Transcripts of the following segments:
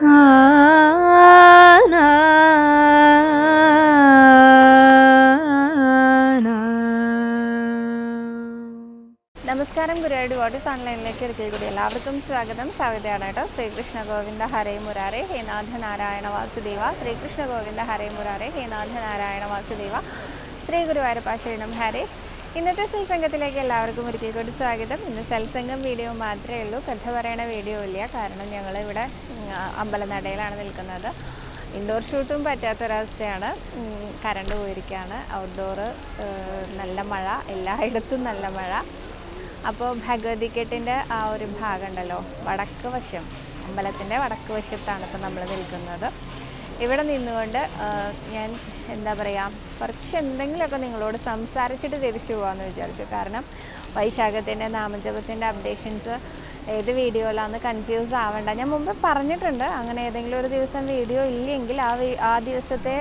നമസ്കാരം ഗുരുവായൂർ വാട്ടേഴ്സ് ഓൺലൈനിലേക്ക് ഒരിക്കൽ കൂടി എല്ലാവർക്കും സ്വാഗതം. സ്വാഗതമാണ് കേട്ടോ. ശ്രീകൃഷ്ണ ഗോവിന്ദ ഹരേ മുരാരെ. ഹേനാഥ നാരായണ വാസുദേവ. ശ്രീകൃഷ്ണ ഗോവിന്ദ ഹരേ മുരാരെ. ഹേനാഥ നാരായണ വാസുദേവ. ശ്രീ ഗുരുവായൂരപ്പ ശരണം ഹരേ. ഇന്നത്തെ സത്സംഗത്തിലേക്ക് എല്ലാവർക്കും ഒരിക്കൽ കൂടി സ്വാഗതം. ഇന്ന് സത്സംഗം വീഡിയോ മാത്രമേ ഉള്ളൂ. കഥ പറയണ വീഡിയോ ഇല്ല. കാരണം ഞങ്ങൾ ഇവിടെ അമ്പലനടയിലാണ് നിൽക്കുന്നത്. ഇൻഡോർ ഷൂട്ടും പറ്റാത്തൊരവസ്ഥയാണ് കറണ്ട് പോയിരിക്കുകയാണ് ഔട്ട്ഡോർ നല്ല മഴ. എല്ലായിടത്തും നല്ല മഴ. അപ്പോൾ ഭഗവതിക്കെട്ടിന്റെ ആ ഒരു ഭാഗമുണ്ടല്ലോ വടക്ക് വശം. അമ്പലത്തിന്റെ വടക്ക് വശത്താണ് ഇപ്പോൾ നമ്മൾ നിൽക്കുന്നത്. ഇവിടെ നിന്നുകൊണ്ട് ഞാൻ എന്താ പറയുക കുറച്ച് എന്തെങ്കിലുമൊക്കെ നിങ്ങളോട് സംസാരിച്ചിട്ട് തിരിച്ചു പോകാമെന്ന് വിചാരിച്ചു. കാരണം വൈശാഖത്തിന്റെ നാമജപത്തിന്റെ അപ്ഡേഷൻസ് ഏത് വീഡിയോയിലാന്ന് കൺഫ്യൂസ് ആവണ്ട. ഞാൻ മുമ്പ് പറഞ്ഞിട്ടുണ്ട് അങ്ങനെ ഏതെങ്കിലും ഒരു ദിവസം വീഡിയോ ഇല്ലെങ്കിൽ ആ ആ ദിവസത്തെ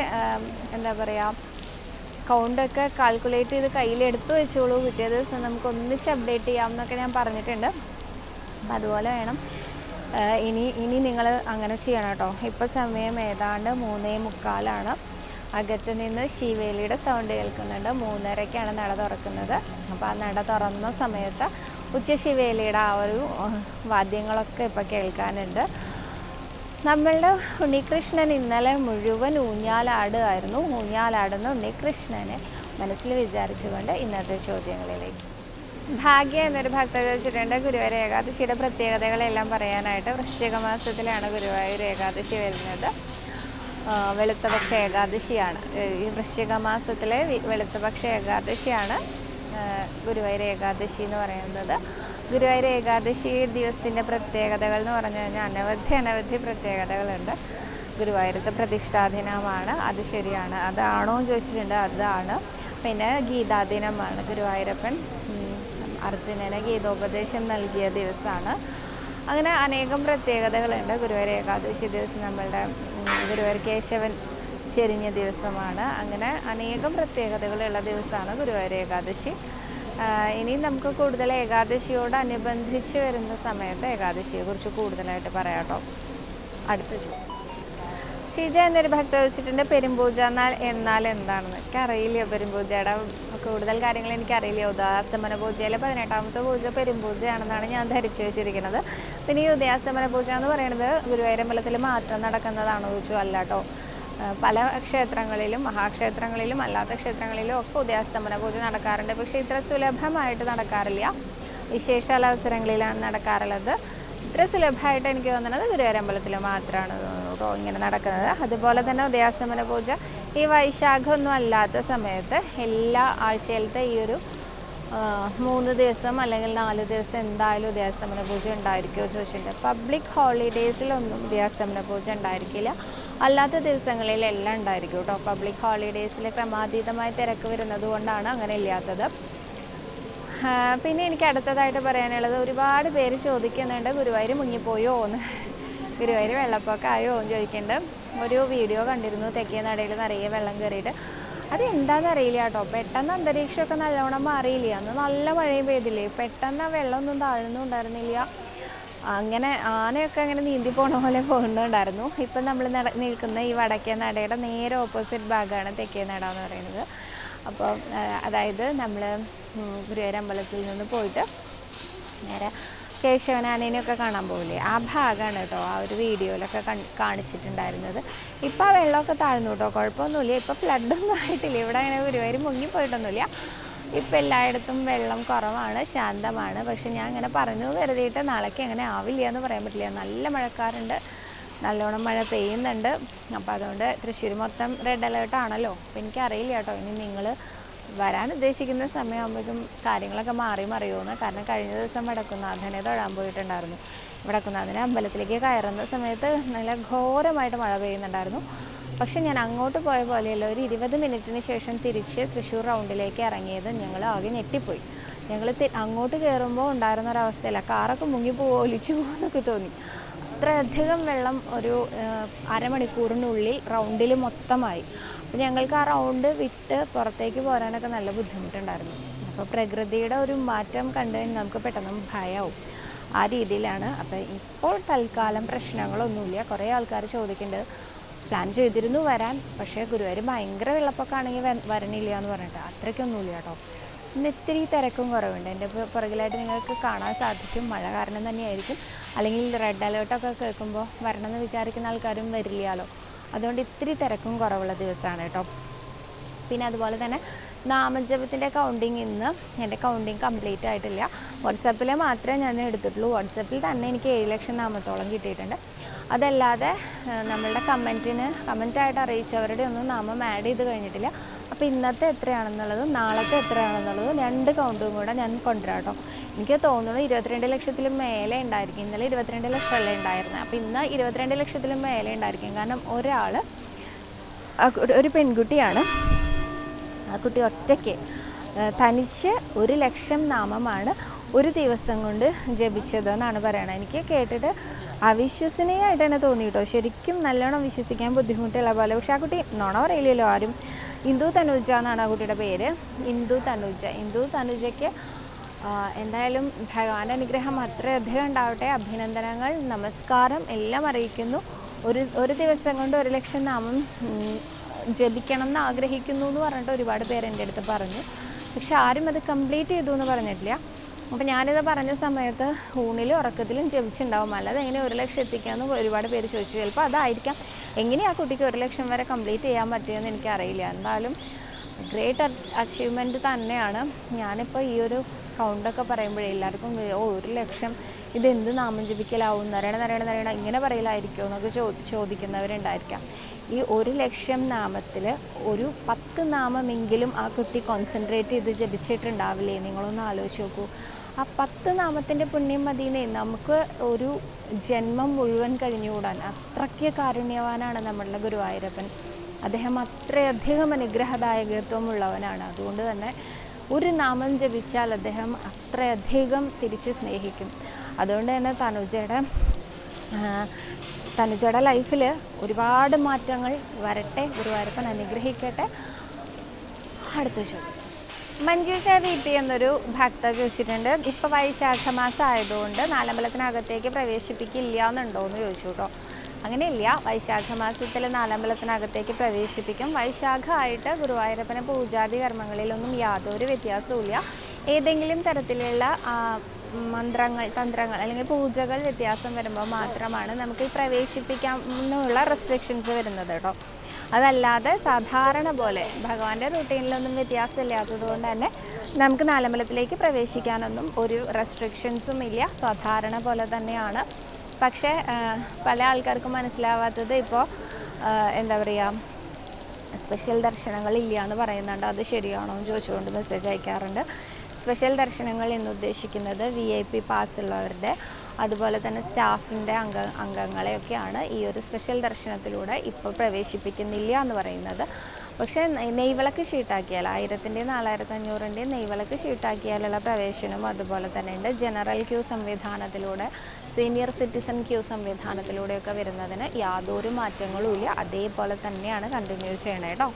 എന്താ പറയുക കൗണ്ടൊക്കെ കാൽക്കുലേറ്റ് ചെയ്ത് കയ്യിലെടുത്ത് വെച്ചോളൂ. പിറ്റേ ദിവസം നമുക്ക് ഒന്നിച്ച് അപ്ഡേറ്റ് ചെയ്യാം എന്നൊക്കെ ഞാൻ പറഞ്ഞിട്ടുണ്ട്. അപ്പം അതുപോലെ വേണം ഇനി ഇനി നിങ്ങൾ അങ്ങനെ ചെയ്യണം കേട്ടോ. ഇപ്പോൾ സമയം ഏതാണ്ട് മൂന്നേ മുക്കാലാണ്. അകത്ത് നിന്ന് ശിവേലിയുടെ സൗണ്ട് കേൾക്കുന്നുണ്ട്. മൂന്നരയ്ക്കാണ് നട തുറക്കുന്നത്. അപ്പോൾ ആ നട തുറന്ന സമയത്ത് ഉച്ച ശിവേലിയുടെ ആ ഒരു വാദ്യങ്ങളൊക്കെ ഇപ്പോൾ കേൾക്കാനുണ്ട്. നമ്മളുടെ ഉണ്ണികൃഷ്ണൻ ഇന്നലെ മുഴുവൻ ഊഞ്ഞാലാടുമായിരുന്നു ഊഞ്ഞാലാടുന്ന ഉണ്ണികൃഷ്ണനെ മനസ്സിൽ വിചാരിച്ചുകൊണ്ട് ഇന്നത്തെ ചോദ്യങ്ങളിലേക്ക് ഭാഗ്യ എന്നൊരു ഭക്ത ചോദിച്ചിട്ടുണ്ട്. ഗുരുവായൂർ ഏകാദശിയുടെ പ്രത്യേകതകളെല്ലാം പറയാനായിട്ട് വൃശ്ചിക മാസത്തിലാണ് ഗുരുവായൂർ ഏകാദശി വരുന്നത്. വെളുത്തപക്ഷ ഏകാദശിയാണ്. ഈ വൃശ്ചിക മാസത്തിലെ വെളുത്തപക്ഷ ഏകാദശിയാണ് ഗുരുവായൂർ ഏകാദശി എന്ന് പറയുന്നത്. ഗുരുവായൂർ ഏകാദശി ദിവസത്തിന്റെ പ്രത്യേകതകൾ എന്ന് പറഞ്ഞു കഴിഞ്ഞാൽ അനവധി അനവധി പ്രത്യേകതകളുണ്ട്. ഗുരുവായൂരത്തെ പ്രതിഷ്ഠാദിനമാണ് അത് ശരിയാണ്. അതാണോ എന്ന് ചോദിച്ചിട്ടുണ്ട്. അതാണ്. പിന്നെ ഗീതാദിനമാണ് ഗുരുവായൂരപ്പൻ അർജുനന് ഗീതോപദേശം നൽകിയ ദിവസമാണ്. അങ്ങനെ അനേകം പ്രത്യേകതകളുണ്ട്. ഗുരുവായൂർ ഏകാദശി ദിവസം നമ്മളുടെ ഗുരുവായൂർ കേശവൻ ചെരിഞ്ഞ ദിവസമാണ്. അങ്ങനെ അനേകം പ്രത്യേകതകളുള്ള ദിവസമാണ് ഗുരുവായൂർ ഏകാദശി. ഇനി നമുക്ക് കൂടുതൽ ഏകാദശിയോട് ഏകാദശിയോടനുബന്ധിച്ച് വരുന്ന സമയത്ത് ഏകാദശിയെക്കുറിച്ച് കൂടുതലായിട്ട് പറയാം കേട്ടോ. അടുത്ത ചോദ്യം. ഷീജ എന്നൊരു ഭക്ത ചോദിച്ചിട്ടുണ്ട് പെരുമ്പൂജ എന്നാൽ എന്നാൽ എന്താണെന്ന്? എനിക്ക് അറിയില്ല പെരുമ്പൂജയുടെ കൂടുതൽ കാര്യങ്ങൾ എനിക്കറിയില്ല. ഉദാസമന പൂജയിലെ പതിനെട്ടാമത്തെ പൂജ പെരുമ്പൂജയാണെന്നാണ് ഞാൻ ധരിച്ചു വെച്ചിരിക്കുന്നത്. പിന്നെ ഈ ഉദയാസ്തമന പൂജ എന്ന് പറയുന്നത് ഗുരുവായൂരമ്പലത്തിൽ മാത്രം നടക്കുന്നതാണോ ചോദിച്ചു അല്ല കേട്ടോ പല ക്ഷേത്രങ്ങളിലും മഹാക്ഷേത്രങ്ങളിലും അല്ലാത്ത ക്ഷേത്രങ്ങളിലും ഒക്കെ ഉദയാസ്തമന പൂജ നടക്കാറുണ്ട്. പക്ഷേ ഇത്ര സുലഭമായിട്ട് നടക്കാറില്ല. വിശേഷാൽ അവസരങ്ങളിലാണ് നടക്കാറുള്ളത്. ഇത്ര സുലഭമായിട്ട് എനിക്ക് തോന്നുന്നത് ഗുരുവായൂരമ്പലത്തിൽ മാത്രമാണ്. കേട്ടോ ഇങ്ങനെ നടക്കുന്നത്. അതുപോലെ തന്നെ ഉദയാസ്തമന പൂജ. ഈ വൈശാഖമൊന്നും അല്ലാത്ത സമയത്ത് എല്ലാ ആഴ്ചയിലത്തെ ഈ ഒരു മൂന്ന് ദിവസം അല്ലെങ്കിൽ നാല് ദിവസം എന്തായാലും ഉദയാസ്തമന പൂജ ഉണ്ടായിരിക്കുമോ ചോദിച്ചിട്ടുണ്ട്. പബ്ലിക് ഹോളിഡേയ്സിലൊന്നും ഉദയാസ്തമന പൂജ ഉണ്ടായിരിക്കില്ല. അല്ലാത്ത ദിവസങ്ങളിലെല്ലാം ഉണ്ടായിരിക്കും കേട്ടോ പബ്ലിക് ഹോളിഡേയ്സിൽ ക്രമാതീതമായി തിരക്ക് വരുന്നത് കൊണ്ടാണ് അങ്ങനെ ഇല്ലാത്തത്. പിന്നെ എനിക്ക് അടുത്തതായിട്ട് പറയാനുള്ളത് ഒരുപാട് പേര് ചോദിക്കുന്നുണ്ട് ഗുരുവായൂർ മുങ്ങിപ്പോയോ എന്ന്. ഗുരുവായൂർ വെള്ളപ്പൊക്കമായോ എന്ന് ചോദിക്കുന്നുണ്ട് ഒരു വീഡിയോ കണ്ടിരുന്നു തെക്കേ നടയിൽ നിറയെ വെള്ളം കയറിയിട്ട്. അത് എന്താണെന്ന് അറിയില്ല കേട്ടോ. പെട്ടെന്ന് അന്തരീക്ഷമൊക്കെ നല്ലോണം മാറിയില്ല? അന്ന് നല്ല മഴയും പെയ്തില്ലേ? പെട്ടെന്ന് വെള്ളമൊന്നും താഴ്ന്നും ഉണ്ടായിരുന്നില്ല. അങ്ങനെ ആനയൊക്കെ അങ്ങനെ നീന്തി പോണ പോലെ പോകുന്നുണ്ടായിരുന്നു. ഇപ്പം നമ്മൾ നട നിൽക്കുന്ന ഈ വടക്കേ നടയുടെ നേരെ ഓപ്പോസിറ്റ് ഭാഗമാണ് തെക്കേ നട എന്ന് പറയുന്നത്. അപ്പോൾ അതായത് നമ്മൾ ഗുരുവായൂർ അമ്പലത്തിൽ നിന്ന് പോയിട്ട് നേരെ കേശവനാനേനെയൊക്കെ കാണാൻ പോകില്ലേ ആ ഭാഗമാണ് കേട്ടോ ആ ഒരു വീഡിയോയിലൊക്കെ കാണിച്ചിട്ടുണ്ടായിരുന്നത്. ഇപ്പോൾ ആ വെള്ളമൊക്കെ താഴ്ന്നു കേട്ടോ കുഴപ്പമൊന്നുമില്ല. ഇപ്പോൾ ഫ്ലഡൊന്നും ആയിട്ടില്ല. ഇവിടെ അങ്ങനെ ഗുരുവായൂർ മുങ്ങിപ്പോയിട്ടൊന്നുമില്ല. ഇപ്പം എല്ലായിടത്തും വെള്ളം കുറവാണ് ശാന്തമാണ്. പക്ഷെ ഞാൻ അങ്ങനെ പറഞ്ഞു കരുതിയിട്ട് നാളേക്ക് അങ്ങനെ ആവില്ല എന്ന് പറയാൻ പറ്റില്ല. നല്ല മഴക്കാറുണ്ട്. നല്ലോണം മഴ പെയ്യുന്നുണ്ട്. അപ്പോൾ അതുകൊണ്ട് തൃശ്ശൂർ മൊത്തം റെഡ് അലേർട്ടാണല്ലോ. അപ്പോൾ എനിക്കറിയില്ല കേട്ടോ ഇനി നിങ്ങൾ വരാൻ ഉദ്ദേശിക്കുന്ന സമയമാകുമ്പോഴേക്കും കാര്യങ്ങളൊക്കെ മാറി മറിയുമെന്ന് കാരണം കഴിഞ്ഞ ദിവസം വടക്കുന്നാഥനെ തൊഴാൻ പോയിട്ടുണ്ടായിരുന്നു. വടക്കുന്നാഥനെ അമ്പലത്തിലേക്ക് കയറുന്ന സമയത്ത് നല്ല ഘോരമായിട്ട് മഴ പെയ്യുന്നുണ്ടായിരുന്നു. പക്ഷെ ഞാൻ അങ്ങോട്ട് പോയ പോലെയല്ല ഒരു ഇരുപത് മിനിറ്റിന് ശേഷം തിരിച്ച് തൃശ്ശൂർ റൗണ്ടിലേക്ക് ഇറങ്ങിയത് ഞങ്ങൾ ആകെ ഞെട്ടിപ്പോയി. ഞങ്ങൾ അങ്ങോട്ട് കയറുമ്പോൾ ഉണ്ടായിരുന്ന ഒരവസ്ഥയില്ല കാറൊക്കെ മുങ്ങി ഒലിച്ചു പോകുന്നൊക്കെ തോന്നി. അത്രയധികം വെള്ളം ഒരു അരമണിക്കൂറിനുള്ളിൽ റൗണ്ടിൽ മൊത്തമായി. അപ്പോൾ ഞങ്ങൾക്ക് ആ റൗണ്ട് വിട്ട് പുറത്തേക്ക് പോരാനൊക്കെ നല്ല ബുദ്ധിമുട്ടുണ്ടായിരുന്നു. അപ്പോൾ പ്രകൃതിയുടെ ഒരു മാറ്റം കണ്ടു കഴിഞ്ഞാൽ നമുക്ക് പെട്ടെന്ന് ഭയമാവും ആ രീതിയിലാണ്. അപ്പോൾ ഇപ്പോൾ തൽക്കാലം പ്രശ്നങ്ങളൊന്നുമില്ല. കുറേ ആൾക്കാർ ചോദിക്കുന്നുണ്ട്. പ്ലാൻ ചെയ്തിരുന്നു വരാൻ. പക്ഷേ ഗുരുവായൂർ ഭയങ്കര വെള്ളപ്പൊക്കമാണെങ്കിൽ വരണില്ല എന്ന് പറഞ്ഞിട്ട് അത്രയ്ക്കൊന്നുമില്ല കേട്ടോ. ഇന്ന് ഇത്തിരി തിരക്കും കുറവുണ്ട്. എന്റെ പുറകിലായിട്ട് നിങ്ങൾക്ക് കാണാൻ സാധിക്കും. മഴ കാരണം തന്നെയായിരിക്കും. അല്ലെങ്കിൽ റെഡ് അലേർട്ടൊക്കെ കേൾക്കുമ്പോൾ വരണമെന്ന് വിചാരിക്കുന്ന ആൾക്കാരും വരില്ലല്ലോ അതുകൊണ്ട് ഇത്തിരി തിരക്കും കുറവുള്ള ദിവസമാണ് കേട്ടോ. പിന്നെ അതുപോലെ തന്നെ നാമജപത്തിന്റെ കൗണ്ടിങ് ഇന്ന് എന്റെ കൗണ്ടിങ് കംപ്ലീറ്റ് ആയിട്ടില്ല. വാട്സാപ്പിൽ മാത്രമേ ഞാൻ എടുത്തിട്ടുള്ളൂ. വാട്സാപ്പിൽ തന്നെ എനിക്ക് ഏഴ് ലക്ഷം നാമത്തോളം കിട്ടിയിട്ടുണ്ട്. അതല്ലാതെ നമ്മളുടെ കമന്റിന് കമന്റായിട്ട് അറിയിച്ചവരുടെ ഒന്നും നാമം ആഡ് ചെയ്ത് കഴിഞ്ഞിട്ടില്ല. അപ്പോൾ ഇന്നത്തെ എത്രയാണെന്നുള്ളതും നാളത്തെ എത്രയാണെന്നുള്ളതും രണ്ട് കൗണ്ടും കൂടെ ഞാൻ കൊണ്ടുവരാം കേട്ടോ. എനിക്ക് തോന്നുന്നു ഇരുപത്തിരണ്ട് ലക്ഷത്തിലും മേലെ ഉണ്ടായിരിക്കും. ഇന്നലെ ഇരുപത്തിരണ്ട് ലക്ഷമല്ലേ ഉണ്ടായിരുന്നത് അപ്പോൾ ഇന്ന് ഇരുപത്തിരണ്ട് ലക്ഷത്തിലും മേലെ ഉണ്ടായിരിക്കും. കാരണം ഒരാൾ ഒരു പെൺകുട്ടിയാണ്. ആ കുട്ടി ഒറ്റയ്ക്ക് തനിച്ച് ഒരു ലക്ഷം നാമമാണ് ഒരു ദിവസം കൊണ്ട് ജപിച്ചതെന്നാണ് പറയണത്. എനിക്ക് കേട്ടിട്ട് അവിശ്വസനീയമായിട്ട് തന്നെ തോന്നി കേട്ടോ ശരിക്കും നല്ലോണം വിശ്വസിക്കാൻ ബുദ്ധിമുട്ടുള്ള പോലെ. പക്ഷെ ആ കുട്ടി നുണ പറയില്ലല്ലോ ആരും. ഇന്ദു തനുജ എന്നാണ് ആ കുട്ടിയുടെ പേര്. ഇന്ദു തനുജ. ഇന്ദു തനുജയ്ക്ക് എന്തായാലും ഭഗവാന്റെ അനുഗ്രഹം അത്രയധികം ഉണ്ടാവട്ടെ. അഭിനന്ദനങ്ങൾ നമസ്കാരം എല്ലാം അറിയിക്കുന്നു. ഒരു ഒരു ദിവസം കൊണ്ട് ഒരു ലക്ഷം നാമം ജപിക്കണം എന്ന് ആഗ്രഹിക്കുന്നു എന്ന് പറഞ്ഞിട്ട് ഒരുപാട് പേര് എന്റെ അടുത്ത് പറഞ്ഞു. പക്ഷെ ആരും അത് കംപ്ലീറ്റ് ചെയ്തു എന്ന് പറഞ്ഞിട്ടില്ല. അപ്പോൾ ഞാനിത് പറഞ്ഞ സമയത്ത് ഊണിലും ഉറക്കത്തിലും ജപിച്ചിട്ടുണ്ടാവും അല്ലാതെ എങ്ങനെ ഒരു ലക്ഷം എത്തിക്കാമെന്ന് ഒരുപാട് പേര് ചോദിച്ചു. ചിലപ്പോൾ അതായിരിക്കാം. എങ്ങനെയാണ് ആ കുട്ടിക്ക് ഒരു ലക്ഷം വരെ കംപ്ലീറ്റ് ചെയ്യാൻ പറ്റിയെന്ന് എനിക്കറിയില്ല. എന്തായാലും ഗ്രേറ്റ് അച്ചീവ്മെന്റ് തന്നെയാണ്. ഞാനിപ്പോൾ ഈ ഒരു കൗണ്ടൊക്കെ പറയുമ്പോഴേ എല്ലാവർക്കും ഓ ഒരു ലക്ഷം. ഇതെന്ത് നാമം ജപിക്കലാവും? നരയണ നരയണ നരയണ ഇങ്ങനെ പറയലായിരിക്കുമോ എന്നൊക്കെ ചോ ചോദിക്കുന്നവരുണ്ടായിരിക്കാം. ഈ ഒരു ലക്ഷം നാമത്തിൽ ഒരു പത്ത് നാമമെങ്കിലും ആ കുട്ടി കോൺസെൻട്രേറ്റ് ചെയ്ത് ജപിച്ചിട്ടുണ്ടാവില്ലേ? നിങ്ങളൊന്ന് ആലോചിച്ച് നോക്കൂ. ആ പത്ത് നാമത്തിന്റെ പുണ്യം മതിയെന്നേ നമുക്ക് ഒരു ജന്മം മുഴുവൻ കഴിഞ്ഞുകൂടാൻ. അത്രയ്ക്ക് കാരുണ്യവാനാണ് നമ്മളുടെ ഗുരുവായൂരപ്പൻ. അദ്ദേഹം അത്രയധികം അനുഗ്രഹദായകത്വമുള്ളവനാണ്. അതുകൊണ്ട് തന്നെ ഒരു നാമം ജപിച്ചാൽ അദ്ദേഹം അത്രയധികം തിരിച്ച് സ്നേഹിക്കും. അതുകൊണ്ട് തന്നെ തനുജയുടെ തനുജയുടെ ലൈഫിൽ ഒരുപാട് മാറ്റങ്ങൾ വരട്ടെ. ഗുരുവായൂരപ്പൻ അനുഗ്രഹിക്കട്ടെ. അടുത്ത ചോദ്യം. മഞ്ജുഷ വി പി എന്നൊരു ഭക്ത ചോദിച്ചിട്ടുണ്ട്. ഇപ്പോൾ വൈശാഖ മാസം ആയതുകൊണ്ട് നാലമ്പലത്തിനകത്തേക്ക് പ്രവേശിപ്പിക്കില്ല എന്നുണ്ടോ എന്ന് ചോദിച്ചു കേട്ടോ. അങ്ങനെയില്ല. വൈശാഖ മാസത്തിൽ നാലമ്പലത്തിനകത്തേക്ക് പ്രവേശിപ്പിക്കും. വൈശാഖ ആയിട്ട് ഗുരുവായൂരപ്പന പൂജാതി കർമ്മങ്ങളിലൊന്നും യാതൊരു വ്യത്യാസവുമില്ല. ഏതെങ്കിലും തരത്തിലുള്ള മന്ത്രങ്ങൾ തന്ത്രങ്ങൾ അല്ലെങ്കിൽ പൂജകൾ വ്യത്യാസം വരുമ്പോൾ മാത്രമാണ് നമുക്ക് പ്രവേശിപ്പിക്കാനുള്ള റെസ്ട്രിക്ഷൻസ് വരുന്നത് കേട്ടോ. അതല്ലാതെ സാധാരണ പോലെ ഭഗവാന്റെ റൂട്ടീനിലൊന്നും വ്യത്യാസമില്ലാത്തത് കൊണ്ട് തന്നെ നമുക്ക് നാലമ്പലത്തിലേക്ക് പ്രവേശിക്കാനൊന്നും ഒരു റെസ്ട്രിക്ഷൻസും ഇല്ല. സാധാരണ പോലെ തന്നെയാണ്. പക്ഷേ പല ആൾക്കാർക്കും മനസ്സിലാവാത്തത് ഇപ്പോൾ എന്താ പറയുക സ്പെഷ്യൽ ദർശനങ്ങൾ ഇല്ല എന്ന് പറയുന്നുണ്ട്. അത് ശരിയാണോ എന്ന് ചോദിച്ചുകൊണ്ട് മെസ്സേജ് അയക്കാറുണ്ട്. സ്പെഷ്യൽ ദർശനങ്ങൾ എന്ന് ഉദ്ദേശിക്കുന്നത് വി ഐ പി പാസ് ഉള്ളവരുടെ അതുപോലെ തന്നെ സ്റ്റാഫിന്റെ അംഗ അംഗങ്ങളെയൊക്കെയാണ് ഈ ഒരു സ്പെഷ്യൽ ദർശനത്തിലൂടെ ഇപ്പോൾ പ്രവേശിപ്പിക്കുന്നില്ല എന്ന് പറയുന്നത്. പക്ഷേ നെയ്- നെയ്വിളക്ക് ഷീട്ടാക്കിയാൽ ആയിരത്തിന്റെയും നാലായിരത്തി അഞ്ഞൂറിന്റെയും നെയ്വിളക്ക് ഷീട്ടാക്കിയാലുള്ള പ്രവേശനവും അതുപോലെ തന്നെ ഉണ്ട് ജനറൽ ക്യൂ സംവിധാനത്തിലൂടെ സീനിയർ സിറ്റിസൺ ക്യൂ സംവിധാനത്തിലൂടെയൊക്കെ വരുന്നതിന് യാതൊരു മാറ്റങ്ങളും ഇല്ല. അതേപോലെ തന്നെയാണ് കണ്ടിന്യൂ ചെയ്യണേ കേട്ടോ.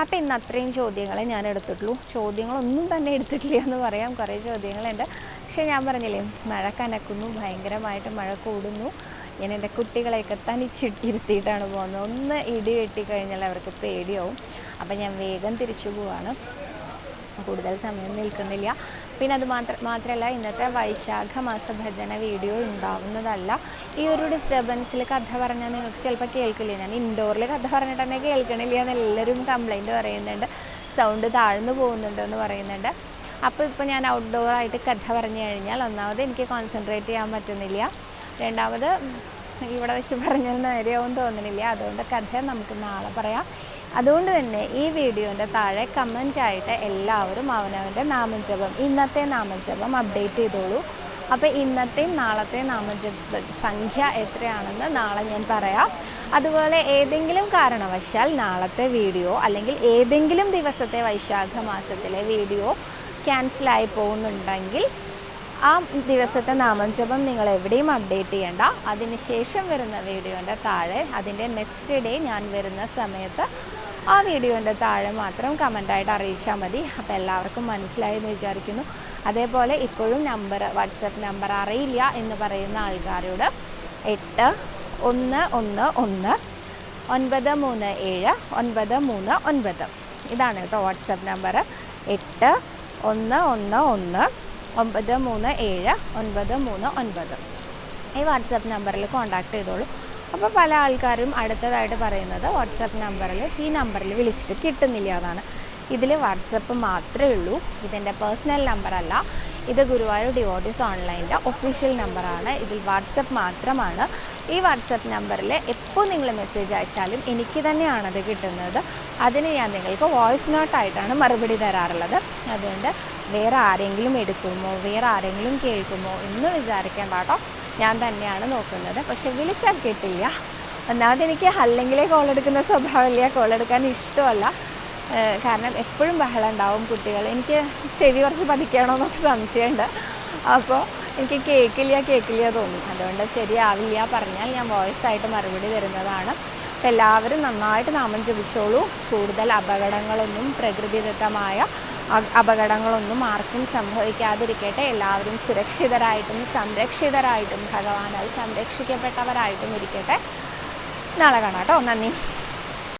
അപ്പോൾ ഇന്ന് അത്രയും ചോദ്യങ്ങളെ ഞാൻ എടുത്തിട്ടുള്ളൂ. ചോദ്യങ്ങളൊന്നും തന്നെ എടുത്തിട്ടില്ല എന്ന് പറയാം. കുറേ ചോദ്യങ്ങളുണ്ട്. പക്ഷേ ഞാൻ പറഞ്ഞില്ലേ മഴ കനക്കുന്നു ഭയങ്കരമായിട്ട് മഴ കൂടുന്നു. ഞാൻ എന്റെ കുട്ടികളെയൊക്കെ തനിച്ചിട്ടിരുത്തിയിട്ടാണ് പോകുന്നത്. ഒന്ന് ഇടി വെട്ടിക്കഴിഞ്ഞാൽ അവർക്ക് പേടിയാവും. അപ്പം ഞാൻ വേഗം തിരിച്ചു പോവാണ്. കൂടുതൽ സമയം നിൽക്കുന്നില്ല. പിന്നെ അത് മാത്ര മാത്രമല്ല ഇന്നത്തെ വൈശാഖ മാസ ഭജന വീഡിയോ ഉണ്ടാവുന്നതല്ല. ഈ ഒരു ഡിസ്റ്റർബൻസിൽ കഥ പറഞ്ഞാൽ നിങ്ങൾക്ക് ചിലപ്പോൾ കേൾക്കില്ല? ഞാൻ ഇൻഡോറിൽ കഥ പറഞ്ഞിട്ട് തന്നെ കേൾക്കണില്ല എന്ന് എല്ലാവരും കംപ്ലൈന്റ് പറയുന്നുണ്ട്. സൗണ്ട് താഴ്ന്നു പോകുന്നുണ്ടെന്ന് പറയുന്നുണ്ട്. അപ്പോൾ ഇപ്പോൾ ഞാൻ ഔട്ട്ഡോർ ആയിട്ട് കഥ പറഞ്ഞു കഴിഞ്ഞാൽ ഒന്നാമത് എനിക്ക് കോൺസെൻട്രേറ്റ് ചെയ്യാൻ പറ്റുന്നില്ല. രണ്ടാമത് ഇവിടെ വെച്ച് പറഞ്ഞാൽ നേരെയാവും തോന്നുന്നില്ല അതുകൊണ്ട് കഥ നമുക്ക് നാളെ പറയാം. അതുകൊണ്ട് തന്നെ ഈ വീഡിയോന്റെ താഴെ കമന്റായിട്ട് എല്ലാവരും അവനവന്റെ നാമജപം ഇന്നത്തെ നാമജപം അപ്ഡേറ്റ് ചെയ്തോളൂ. അപ്പോൾ ഇന്നത്തെയും നാളത്തെ നാമജപ സംഖ്യ എത്രയാണെന്ന് നാളെ ഞാൻ പറയാം. അതുപോലെ ഏതെങ്കിലും കാരണവശാൽ നാളത്തെ വീഡിയോ അല്ലെങ്കിൽ ഏതെങ്കിലും ദിവസത്തെ വൈശാഖ മാസത്തിലെ വീഡിയോ ക്യാൻസലായി പോകുന്നുണ്ടെങ്കിൽ ആ ദിവസത്തെ നാമജപം നിങ്ങൾ എവിടെയും അപ്ഡേറ്റ് ചെയ്യണ്ട. അതിനുശേഷം വരുന്ന വീഡിയോന്റെ താഴെ അതിന്റെ നെക്സ്റ്റ് ഡേ ഞാൻ വരുന്ന സമയത്ത് ആ വീഡിയോന്റെ താഴെ മാത്രം കമന്റായിട്ട് അറിയിച്ചാൽ മതി. അപ്പോൾ എല്ലാവർക്കും മനസ്സിലായി എന്ന് വിചാരിക്കുന്നു. അതേപോലെ ഇപ്പോഴും നമ്പർ വാട്സപ്പ് നമ്പർ അറിയില്ല എന്ന് പറയുന്ന ആൾക്കാരോട് എട്ട് ഒന്ന് ഒന്ന് ഒന്ന് ഒൻപത് മൂന്ന് ഏഴ് ഒൻപത് മൂന്ന് ഒൻപത്. ഇതാണ് കേട്ടോ വാട്സപ്പ് നമ്പർ എട്ട് ഒന്ന് ഒന്ന് ഒന്ന്. ഒമ്പത് മൂന്ന് ഏഴ്. ഒൻപത് മൂന്ന് ഒൻപത്. ഈ വാട്സാപ്പ് നമ്പറിൽ കോൺടാക്ട് ചെയ്തോളൂ. അപ്പോൾ പല ആൾക്കാരും അടുത്തതായിട്ട് പറയുന്നത് വാട്സപ്പ് നമ്പറിൽ ഈ നമ്പറിൽ വിളിച്ചിട്ട് കിട്ടുന്നില്ല എന്നാണ്. ഇതിൽ വാട്സപ്പ് മാത്രമേ ഉള്ളൂ. ഇതെന്റെ പേഴ്സണൽ നമ്പറല്ല. ഇത് ഗുരുവായൂർ ഡിവോട്ടീസ് ഓൺലൈന്റെ ഒഫീഷ്യൽ നമ്പറാണ്. ഇതിൽ വാട്സപ്പ് മാത്രമാണ്. ഈ വാട്സപ്പ് നമ്പറിൽ എപ്പോൾ നിങ്ങൾ മെസ്സേജ് അയച്ചാലും എനിക്ക് തന്നെയാണത് കിട്ടുന്നത്. അതിന് ഞാൻ നിങ്ങൾക്ക് വോയിസ് നോട്ടായിട്ടാണ് മറുപടി തരാറുള്ളത്. അതുകൊണ്ട് വേറെ ആരെങ്കിലും എടുക്കുമോ വേറെ ആരെങ്കിലും കേൾക്കുമോ എന്ന് വിചാരിക്കാൻ പാട്ടോ ഞാൻ തന്നെയാണ് നോക്കുന്നത്. പക്ഷെ വിളിച്ചാൽ കിട്ടില്ല. ഒന്നാമത് എനിക്ക് അല്ലെങ്കിലേ കോൾ എടുക്കുന്ന സ്വഭാവമില്ല കോൾ എടുക്കാൻ ഇഷ്ടമല്ല. കാരണം എപ്പോഴും ബഹളം ഉണ്ടാവും കുട്ടികൾ എനിക്ക് ചെവി കുറച്ച് പതിക്കണമെന്നൊക്കെ സംശയമുണ്ട്. അപ്പോൾ എനിക്ക് കേൾക്കില്ല കേൾക്കില്ല തോന്നും അതുകൊണ്ട് ശരിയാവില്ല പറഞ്ഞാൽ ഞാൻ വോയിസ് ആയിട്ട് മറുപടി തരുന്നതാണ്. അപ്പം എല്ലാവരും നന്നായിട്ട് നാമം ജപിച്ചോളൂ. കൂടുതൽ അപകടങ്ങളൊന്നും പ്രകൃതിദത്തമായ അപകടങ്ങളൊന്നും ആർക്കും സംഭവിക്കാതിരിക്കട്ടെ. എല്ലാവരും സുരക്ഷിതരായിട്ടും സംരക്ഷിതരായിട്ടും ഭഗവാനായി സംരക്ഷിക്കപ്പെട്ടവരായിട്ടും ഇരിക്കട്ടെ. നാളെ കാണാം കേട്ടോ. നന്ദി.